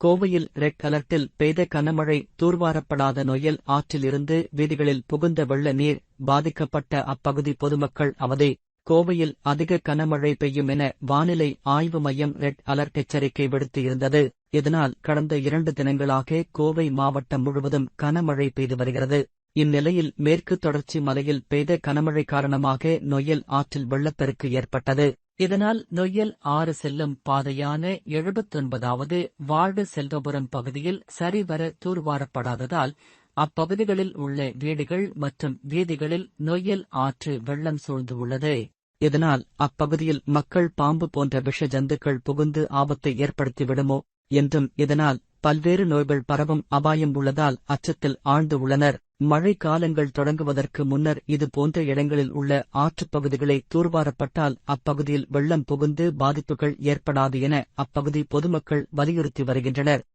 கோவையில் ரெட் அலர்ட்டில் பெய்த கனமழை தூர்வாரப்படாத நொயல் ஆற்றிலிருந்து வீதிகளில் புகுந்த வெள்ள நீர் பாதிக்கப்பட்ட அப்பகுதி பொதுமக்கள் அவதி. கோவையில் அதிக கனமழை பெய்யும் என வானிலை ஆய்வு மையம் ரெட் அலர்ட் எச்சரிக்கை விடுத்தியிருந்தது இதனால் கடந்த இரண்டு தினங்களாக கோவை மாவட்டம் முழுவதும் கனமழை பெய்து வருகிறது. இந்நிலையில் மேற்கு தொடர்ச்சி மலையில் பெய்த கனமழை காரணமாக நொயல் ஆற்றில் வெள்ளப்பெருக்கு ஏற்பட்டது. இதனால் நொய்யல் ஆறு செல்லும் பாதையான எழுபத்தொன்பதாவது வார்டு செல்வபுரம் பகுதியில் சரிவர தூர்வாரப்படாததால் அப்பகுதிகளில் உள்ள வீடுகள் மற்றும் வீதிகளில் நொய்யல் ஆற்று வெள்ளம் சூழ்ந்து உள்ளது இதனால் அப்பகுதியில் மக்கள் பாம்பு போன்ற விஷ ஜந்துக்கள் புகுந்து ஆபத்தை ஏற்படுத்திவிடுமோ? என்றும் இதனால் பல்வேறு நோய்கள் பரவும் அபாயம் உள்ளதால் அச்சத்தில் ஆழ்ந்து உள்ளனர். மழைக்காலங்கள் தொடங்குவதற்கு முன்னர் இது போன்ற இடங்களில் உள்ள ஆற்றுப்பகுதிகளை தூர்வாரப்பட்டால் அப்பகுதியில் வெள்ளம் புகுந்து பாதிப்புகள் ஏற்படாது என அப்பகுதி பொதுமக்கள் வலியுறுத்தி வருகின்றனர்.